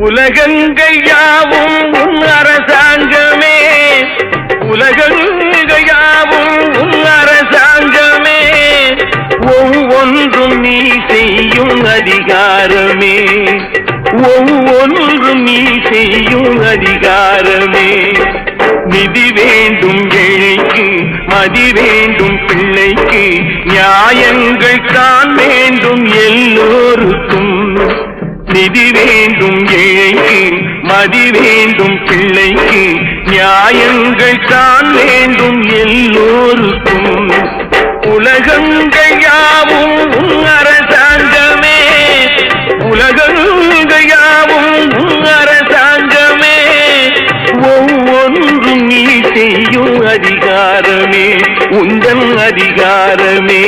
உலகங்கையாவும் உன் அரசாங்கமே. உலகங்கையாவும் உன் அரசாங்கமே. ஒவ்வொன்றும் நீ செய்யும் அதிகாரமே. ஒவ்வொன்றும் நீ செய்யும் அதிகாரமே. நிதி வேண்டும் ஏழைக்கு மதி வேண்டும் பிள்ளைக்கு. நியாயங்கள் தான் வேண்டும் எல்லோருக்கும். நிதி வேண்டும் ஏழைக்கு மதி வேண்டும் பிள்ளைக்கு நியாயங்கள் தான் வேண்டும் எல்லோருக்கும். உலகங்கள் யாவும் அரசாங்கமே. உலகங்கள் யாவும் அரசாங்கமே. ஒவ்வொன்றும் நீ செய்யும் அதிகாரமே உந்தன் அதிகாரமே.